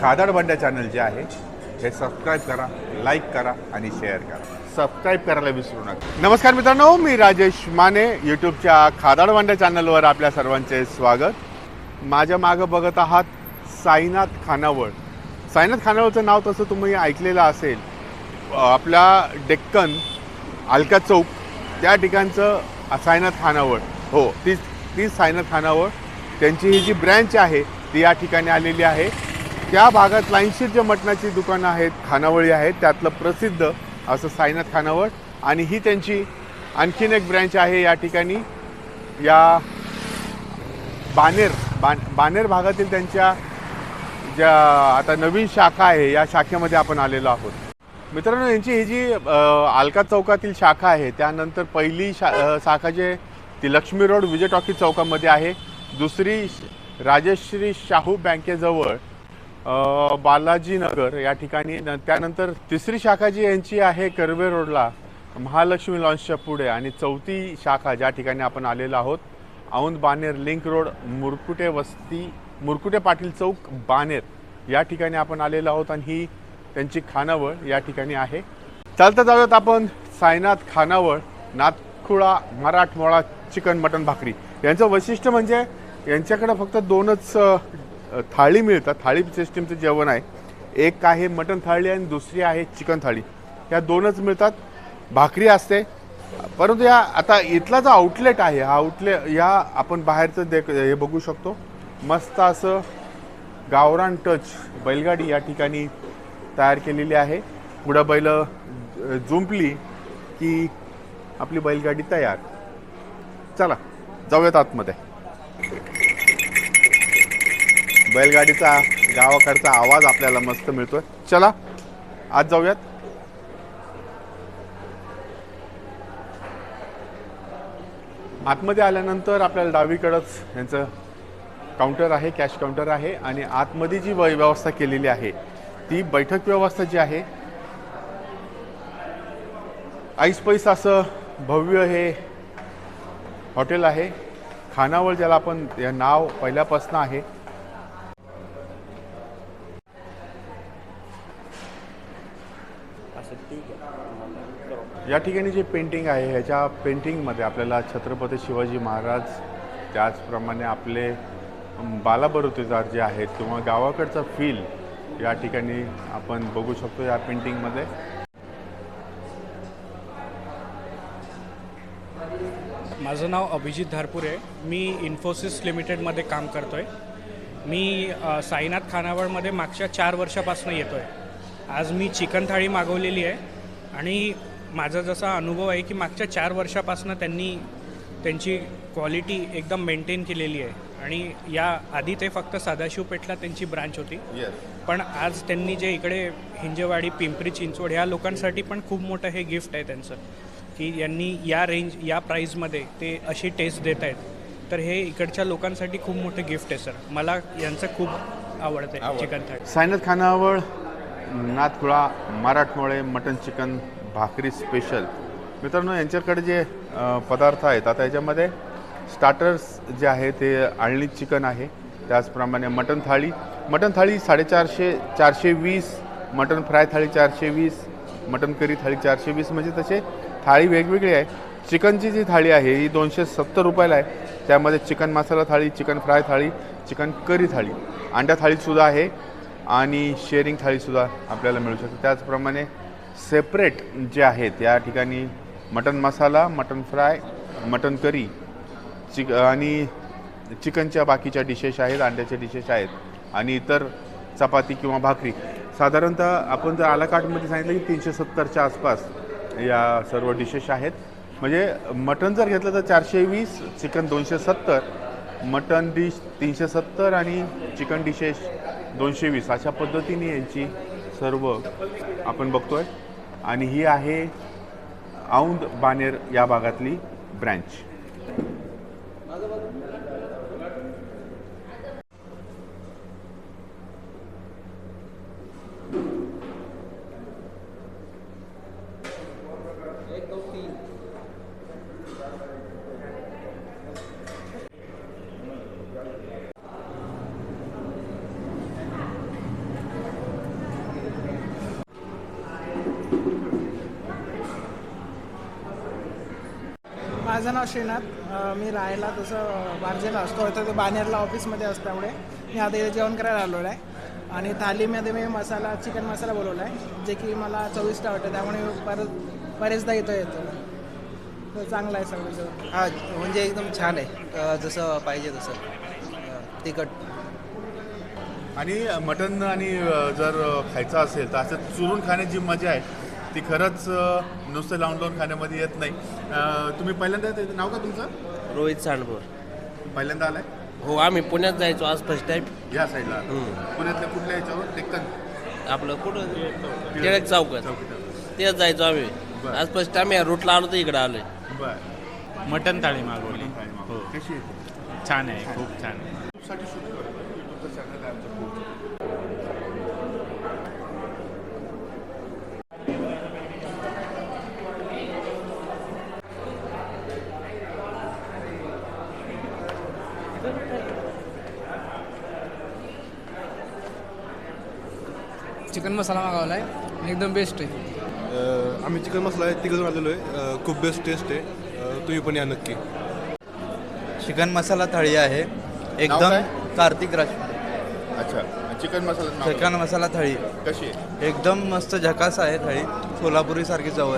खादाड बंड्या channel जे आहे हे सबस्क्राईब करा लाईक करा आणि शेअर करा. सबस्क्राईब करायला विसरू नका. नमस्कार मित्रांनो मी राजेश माने यूट्यूबच्या खादाड बंड्या चॅनलवर आपल्या सर्वांचे स्वागत. माझ्या मागं बघत आहात साईनाथ खानावळ. साईनाथ खानावळचं नाव तसं तुम्ही ऐकलेलं असेल. आपल्या डेक्कन अलका चौक त्या ठिकाणचं साईनाथ खानावळ. हो तीच तीच साईनाथ खानावळ. त्यांची ही जी ब्रँच आहे ती या ठिकाणी आलेली आहे. त्या भागात लाईनशीर जे मटणाची दुकानं आहेत खानावळी आहेत त्यातलं प्रसिद्ध असं साईनाथ खानावळ. आणि ही त्यांची आणखीन एक ब्रँच आहे या ठिकाणी. या बानेर बान बानेर भागातील त्यांच्या ज्या आता नवीन शाखा आहे या शाखेमध्ये आपण आलेलो आहोत. मित्रांनो यांची ही जी अ, अलका चौकातील शाखा आहे त्यानंतर पहिली शा शाखा जे ती लक्ष्मी रोड विजय टॉकी चौकामध्ये आहे. दुसरी श- राजश्री शाहू बँकेजवळ बालाजीनगर बालाजी नगर या ठिकाणी. न- त्यानंतर तिसरी शाखा जी यांची आहे कर्वे रोडला महालक्ष्मी लॉन्चच्या पुढे आणि चौथी शाखा ज्या ठिकाणी आपण आलेलो आहोत औंद बानेर लिंक रोड मुरकुटे वस्ती मुरकुटे पाटील चौक बानेर या ठिकाणी आपण आलेलो आहोत आणि ही त्यांची खानावळ या ठिकाणी आहे. चालता चालत आपण साईनाथ खानावळ नाथखुळा मराठमोळा चिकन मटन भाकरी यांचं वैशिष्ट्य म्हणजे यांच्याकडे फक्त दोनच थाळी मिळतात. थाळी सिस्टीमचं जेवण आहे. एक आहे मटण थाळी आणि दुसरी आहे चिकन थाळी. ह्या दोनच मिळतात. भाकरी असते. परंतु या आता इथला जो आउटलेट आहे हा आउटलेट या आपण बाहेरचं देख हे बघू शकतो. मस्त असं गावरान टच बैलगाडी या ठिकाणी तयार केलेली आहे. पुढं बैल जुंपली की आपली बैलगाडी तयार. चला जाऊयात आतमध्ये. बैलगाडीचा गावाकडचा आवाज आपल्याला मस्त मिळतोय. चला आज जाऊयात. आतमध्ये आल्यानंतर आपल्याला डावीकडंच यांचं काउंटर आहे कॅश काउंटर आहे आणि आतमध्ये जी व्यवस्था केलेली आहे ती बैठक व्यवस्था जी आहे ऐसपैस असं भव्य हे हॉटेल आहे. खानावळ ज्याला आपण या नाव पहिल्यापासून आहे या ठिकाणी जे पेंटिंग आहे ह्याच्या पेंटिंगमध्ये आपल्याला छत्रपती शिवाजी महाराज त्याचप्रमाणे आपले बालाबरुतेदार जे आहेत किंवा गावाकडचा फील या ठिकाणी आपण बघू शकतो या पेंटिंगमध्ये माझं नाव अभिजित धारपूर. आहे मी इन्फोसिस लिमिटेडमध्ये काम करतो आहे मी साईनाथ खानावळमध्ये मागच्या चार वर्षापासून येतो आहे आज मी चिकन थाळी मागवलेली आहे आणि माझा जसा अनुभव आहे की मागच्या चार वर्षापासून त्यांनी त्यांची क्वालिटी एकदम मेंटेन केलेली आहे. आणि या आधी ते फक्त सदाशिव पेठला त्यांची ब्रांच होती. पण आज त्यांनी जे इकडे हिंजेवाडी पिंपरी चिंचवड ह्या लोकांसाठी पण खूप मोठं हे गिफ्ट आहे त्यांचं. की यांनी या रेंज या प्राईजमध्ये ते अशी टेस्ट देत आहेत. तर हे इकडच्या लोकांसाठी खूप मोठं गिफ्ट आहे सर मला यांचं खूप आवडतं चिकन थाळी. सायनाथ खानावळ नाथखुळा मराठमोळे मटन चिकन भाकरी स्पेशल मित्रांनो यांच्याकडे जे पदार्थ आहेत आता याच्यामध्ये स्टार्टर्स जे आहे ते आळणी चिकन आहे. त्याचप्रमाणे मटन थाळी. मटन थाळी साडेचारशे चारशे वीस मटन फ्राय थाळी चारशे वीस मटन करी थाळी चारशे वीस म्हणजे तसे थाळी वेगवेगळी आहे. चिकनची जी थाळी आहे ही दोनशे सत्तर रुपयाला आहे. त्यामध्ये चिकन मसाला थाळी चिकन फ्राय थाळी चिकन करी थाळी. अंड्या थाळीसुद्धा आहे आणि शेअरिंग थाळीसुद्धा आपल्याला मिळू शकते. त्याचप्रमाणे सेपरेट जे आहेत या ठिकाणी mutton masala mutton fry mutton curry चिक आणि चिकनच्या बाकीच्या डिशेस आहेत अंड्याच्या डिशेस आहेत आणि इतर चपाती किंवा भाकरी. साधारणतः आपण जर आलाकाटमध्ये सांगितलं की तीनशे सत्तरच्या आसपास या सर्व डिशेस आहेत. म्हणजे मटन जर घेतलं तर चारशे वीस चिकन दोनशे सत्तर मटन डिश तीनशे सत्तर आणि चिकन डिशेस दोनशे वीस. अशा पद्धतीने यांची सर्व आपण बघतो आहे आणि ही आहे औंध बानेर या भागातली ब्रँच. माझं नाव श्रीनाथ. मी राहायला तसं बारजेला असतो. इथं ते बानेरला ऑफिसमध्ये असल्यामुळे मी आता इथे जेवण करायला आलेलो आहे. आणि थालीमध्ये मी मसाला चिकन मसाला बोलवला आहे जे की मला चविष्ट वाटतं. त्यामुळे परत बरेचदा इथं येतो. तर चांगलं आहे सगळं जेवण. हा म्हणजे एकदम छान आहे. जसं पाहिजे तसं. तिखट. आणि मटन आणि जर खायचं असेल तर असं चुरून खाण्याची मजा आहे. ती खरंच नुसतं लावून लावून खाण्यामध्ये येत नाही. तुम्ही पहिल्यांदा ते- नाव का तुमचं? रोहित सांडभोर पहिल्यांदा आलाय? हो आम्ही पुण्यात जायचो आज फर्स्ट टाईम या साईडला पुण्यातल्या कुठल्या याच्यावर? डेक्कन आपलं कुठं? टिळक चौकीत. तेच जायचो आम्ही. आज फर्स्ट टाइम या रूटला आलो तर इकडे आलोय. बर. मटन थाळी मागवली. हो. कशी आहे छान आहे खूप छान आहे. साठी शूट करतो युट्यूबचं चॅनल आहे आमचं खूप चिकन मसाला मागवला आहे एकदम बेस्ट आहे. आम्ही चिकन मसाला आहे तिघं आलेलो आहे. खूप बेस्ट टेस्ट आहे. तुम्ही पण या नक्की. चिकन मसाला थाळी आहे. एकदम? कार्तिक राज. अच्छा. चिकन मसाला चिकन मसाला थाळी? कशी आहे? एकदम मस्त झकास आहे थाळी. सोलापुरी सारखी चव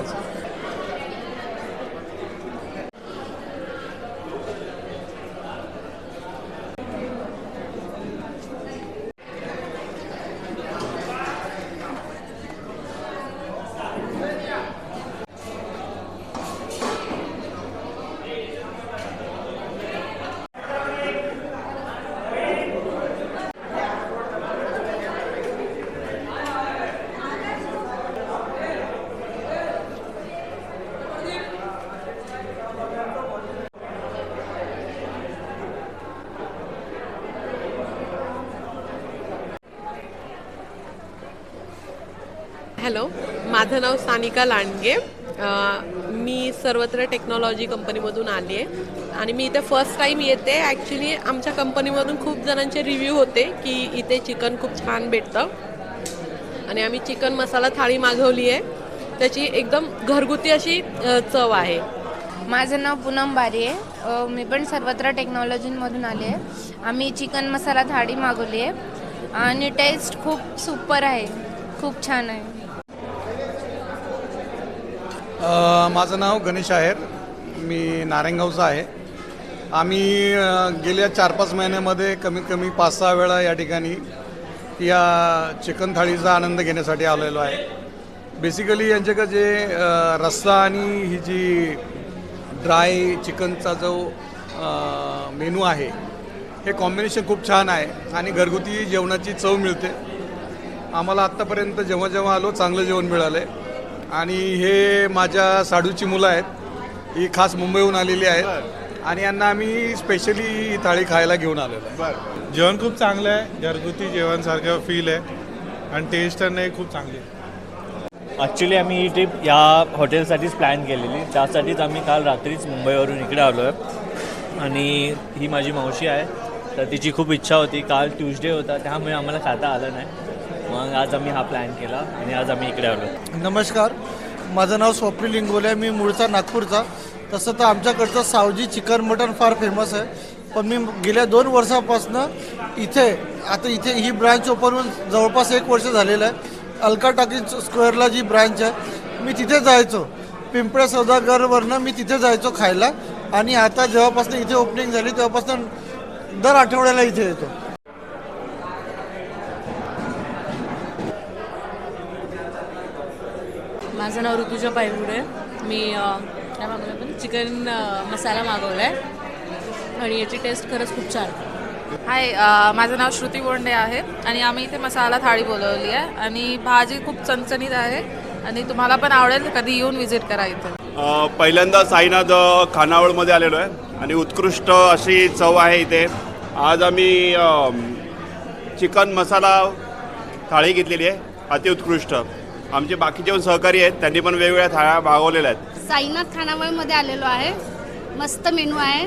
हॅलो माझं नाव सानिका लांडगे. मी सर्वत्र टेक्नॉलॉजी कंपनीमधून आली आहे. आणि मी इथे फर्स्ट टाईम येते. ॲक्च्युली आमच्या कंपनीमधून खूप जणांचे रिव्ह्यू होते की इथे चिकन खूप छान भेटतं. आणि आम्ही चिकन मसाला थाळी मागवली आहे. त्याची एकदम घरगुती अशी चव आहे. माझं नाव पूनम बारी आहे. मी पण सर्वत्र टेक्नॉलॉजीमधून आले आहे. आम्ही चिकन मसाला थाळी मागवली आहे. आणि टेस्ट खूप सुपर आहे. खूप छान आहे. माझं नाव गणेश आहेर. मी नारायणगावचा आहे. आम्ही गेल्या चार पाच महिन्यामध्ये कमीत कमी पाच सहा वेळा या ठिकाणी या चिकन थाळीचा आनंद घेण्यासाठी आलेलो आहे. बेसिकली यांच्याकडे जे रस्सा आणि ही जी ड्राय चिकनचा जो मेनू आहे हे कॉम्बिनेशन खूप छान आहे आणि घरगुती जेवणाची चव मिळते. आम्हाला आत्तापर्यंत जेव्हा जेव्हा आलो चांगलं जेवण मिळालं आहे आणि हे माझ्या साडूची मुलं आहेत. ही खास मुंबईहून आलेली आहेत. आणि यांना आम्ही स्पेशली ही थाळी खायला घेऊन आलेलो आहे. बर. जेवण खूप चांगलं आहे. घरगुती जेवणसारखं फील आहे. आणि टेस्ट नाही खूप चांगली आहे. ॲक्च्युली आम्ही ही ट्रिप या हॉटेलसाठीच प्लॅन केलेली. त्यासाठीच आम्ही काल रात्रीच मुंबईवरून इकडे आलो आहे आणि ही माझी मावशी आहे. तर तिची खूप इच्छा होती. काल ट्युजडे होता. त्यामुळे आम्हाला खाता आलं नाही. मग आज आम्ही हा प्लॅन केला आणि आज आम्ही इकडे आलो. नमस्कार. माझं नाव स्वप्नील इंगोले आहे. मी मूळचा नागपूरचा. तसं तर आमच्याकडचं सावजी चिकन मटन फार फेमस आहे. पण मी गेल्या दोन वर्षापासनं इथे आता इथे ही ब्रांच ओपन होऊन जवळपास एक वर्ष झालेलं आहे. अलका टाकी स्क्वेअरला जी ब्रांच आहे मी तिथे जायचो. पिंपळे सौदागरवरनं मी तिथे जायचो खायला. आणि आता जेव्हापासून इथे ओपनिंग झाली तेव्हापासून दर आठवड्याला इथे येतो. माझं नाव ऋतुजा पायगुडे मी काय मागवलं पण? चिकन मसाला मागवला आहे आणि याची टेस्ट खरंच खूप छान हाय माझं नाव श्रुती बोंडे आहे आणि आम्ही इथे मसाला थाळी बोलवली आहे. आणि भाजी खूप चणचणीत आहे आणि तुम्हाला पण आवडेल कधी येऊन व्हिजिट करा इथे. पहिल्यांदा साईनाथ खानावळमध्ये आलेलो आहे. आणि उत्कृष्ट अशी चव आहे इथे. आज आम्ही चिकन मसाला थाळी घेतलेली आहे. अतिउत्कृष्ट. आमचे बाकीचे पण सहकारी आहेत त्यांनी पण वेगवेगळ्या थाळ्या भागवलेल्या आहेत. साईनाथ खानावळमध्ये आलेलो आहे. मस्त मेनू आहे.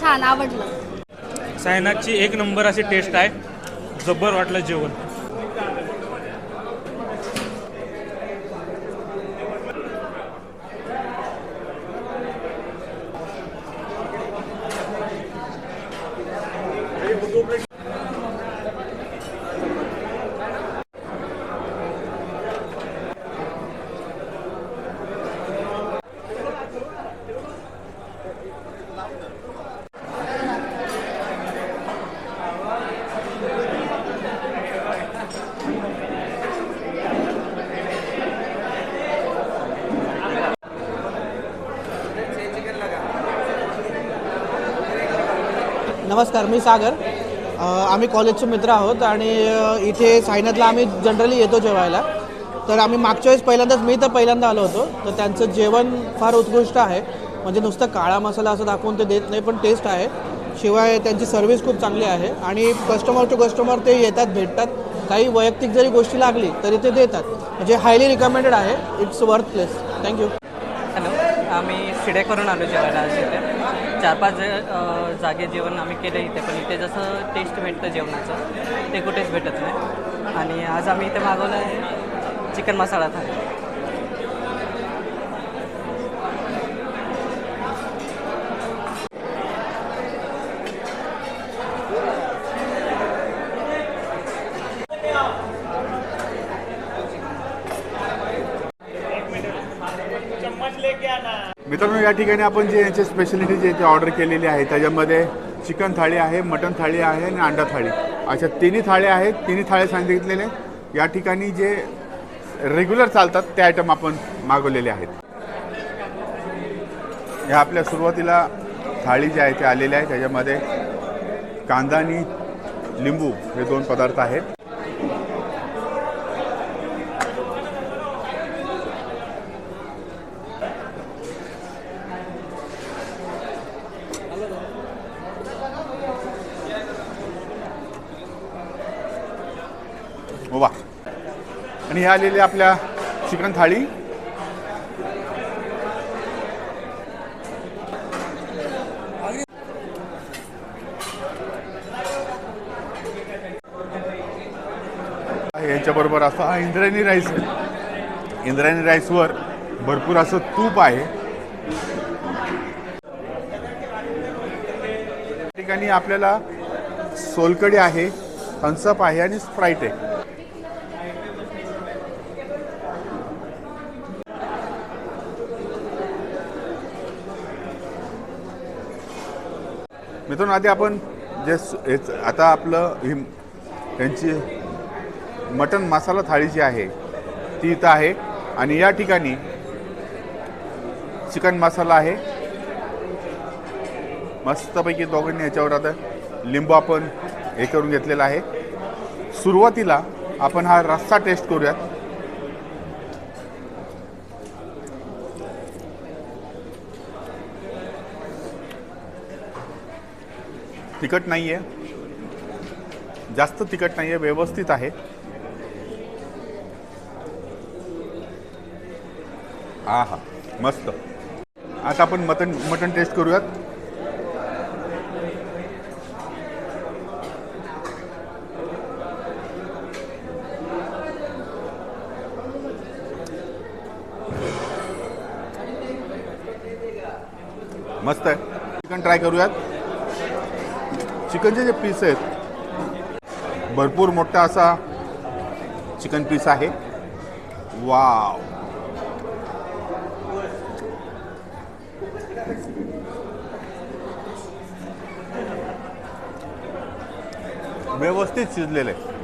छान आवडलं. साईनाथची एक नंबर अशी टेस्ट आहे. जबर वाटलं जेवण. नमस्कार मी सागर. आम्ही कॉलेजचे मित्र आहोत आणि इथे सायनाथला आम्ही जनरली येतो जेवायला. तर आम्ही मागच्या वेळेस पहिल्यांदाच मी तर पहिल्यांदा आलो होतो. तर त्यांचं जेवण फार उत्कृष्ट आहे. म्हणजे नुसतं काळा मसाला असं दाखवून ते देत नाही पण टेस्ट आहे. शिवाय त्यांची सर्व्हिस खूप चांगली आहे. आणि कस्टमर टू कस्टमर ते येतात भेटतात. काही वैयक्तिक जरी गोष्टी लागली तरी ते देतात. म्हणजे हायली रिकमेंडेड आहे. It's worth place thank you hello आम्ही करून आलो जेवायला आज चार पाच जागे जेवण आम्ही केलं इथे पण इथे जसं टेस्ट भेटतं जेवणाचं ते कुठेच भेटत नाही. आणि आज आम्ही इथे मागवलं आहे चिकन मसाला थाली मित्रांनो या ठिकाणी आपण जे यांचे स्पेशलिटी जे ऑर्डर केलेली आहे त्याच्यामध्ये चिकन थाळी आहे मटन थाळी आहे आणि अंडा थाळी. अशा तिन्ही थाळ्या आहेत तिन्ही थाळे सांगितलेले या ठिकाणी जे रेग्युलर चालतात ते आयटम आपण मागवलेले आहेत. ह्या आपल्या सुरुवातीला थाळी जी आहे ते आलेल्या आहे त्याच्यामध्ये कांदा आणि लिंबू हे दोन पदार्थ आहेत वा आणि ह्या आलेले आपल्या चिकन थाळी. यांच्याबरोबर असं हा इंद्रायणी राईस. आहे इंद्रायणी राईसवर भरपूर असं तूप आहे. ठिकाणी आपल्याला सोलकडी आहे थम्सअप आहे आणि स्प्राईट आहे. मित्रांनो आधी आपण जे स- आता आपलं ही त्यांची मटन मसाला थाळी जी आहे ती इथं आहे. आणि या ठिकाणी चिकन मसाला आहे. मस्तपैकी दोघांनी याच्यावर आता लिंबू आपण हे करून घेतलेला आहे. सुरुवातीला आपण हा रस्सा टेस्ट करूयात. तिखट नाही आहे जास्त तिखट नाही आहे व्यवस्थित आहे. हा हा मस्त. आता आपण मटन मटन टेस्ट करूयात. मस्त आहे. चिकन ट्राय करूयात. चिकनचे जे पीस आहेत भरपूर मोठा असा चिकन पीस आहे. वाव. व्यवस्थित शिजलेलं आहे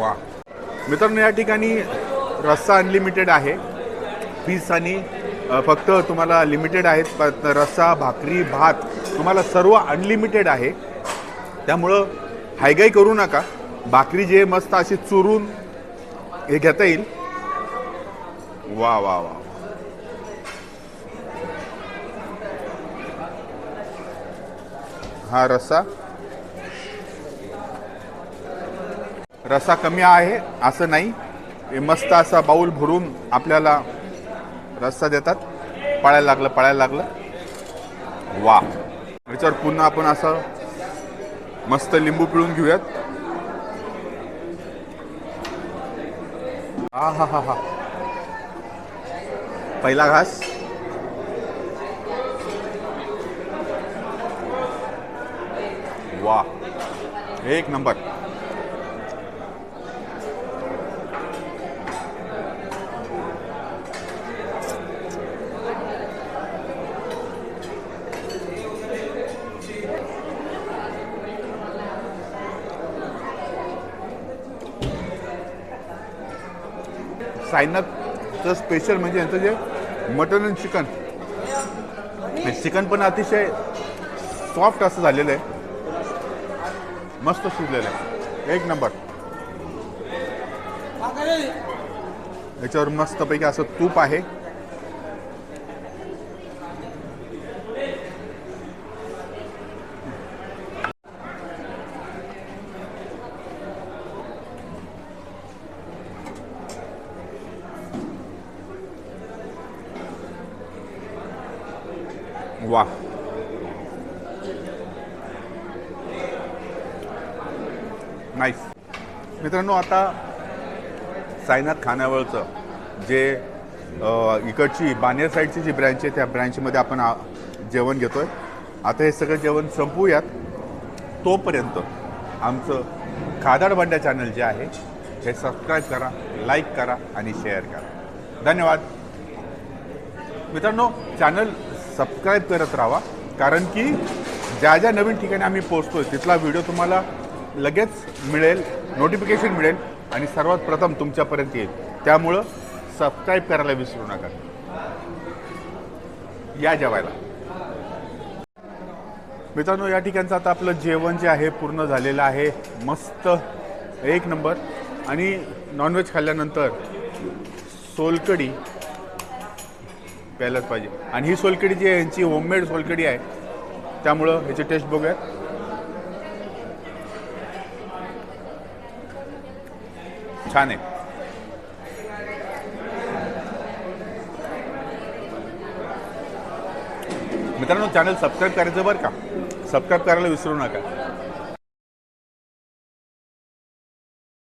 वा मित्रांनो या ठिकाणी रस्सा अनलिमिटेड आहे. पीस आणि फक्त तुम्हाला लिमिटेड आहेत. रस्सा भाकरी भात तुम्हाला सर्व अनलिमिटेड आहे. त्यामुळं हायगाई करू नका. भाकरी जे मस्त अशी चुरून हे घेता येईल. वा वा वा. हा रस्सा. रस्सा कमी आहे असं नाही. हे मस्त असा बाऊल भरून आपल्याला रस्सा देतात. पळायला लागलं पळायला लागलं. वा. याच्यावर पुन्हा आपण असं मस्त लिंबू पिळून घेऊयात. हा हा हा हा. पहिला घास. वा. एक नंबर. सायनाथचं स्पेशल म्हणजे यांचं जे मटन अँड चिकन चिकन पण अतिशय सॉफ्ट असं झालेलं आहे. मस्त शिजलेलं आहे. एक नंबर याच्यावर मस्तपैकी असं तूप आहे वा नाईस मित्रांनो आता साईनाथ खानावळचं जे इकडची बानेर साईडची जी ब्रँच आहे त्या ब्रँचमध्ये आपण जेवण घेतो आहे आता हे सगळं जेवण संपवूयात तोपर्यंत आमचं खादाड भांड्या चॅनल जे आहे हे सबस्क्राईब करा लाईक करा आणि शेअर करा. धन्यवाद. मित्रांनो चॅनल सबस्क्राईब करत राहा कारण की ज्या ज्या नवीन ठिकाणी आम्ही पोहोचतोय तिथला व्हिडिओ तुम्हाला लगेच मिळेल. नोटिफिकेशन मिळेल आणि सर्वात प्रथम तुमच्यापर्यंत येईल. त्यामुळं सबस्क्राईब करायला विसरू नका. या जेवायला. मित्रांनो या ठिकाणचं आता आपलं जेवण जे आहे पूर्ण झालेलं आहे. मस्त. एक नंबर. आणि नॉनव्हेज खाल्ल्यानंतर सोलकडी प्यायलाच पाहिजे. आणि ही सोलकडी जी आहे यांची होममेड सोलकडी आहे त्यामुळं ह्याची टेस्ट बघूया. छान आहे. मित्रांनो चॅनल सबस्क्राईब करायचं बरं का? सबस्क्राईब करायला विसरू नका.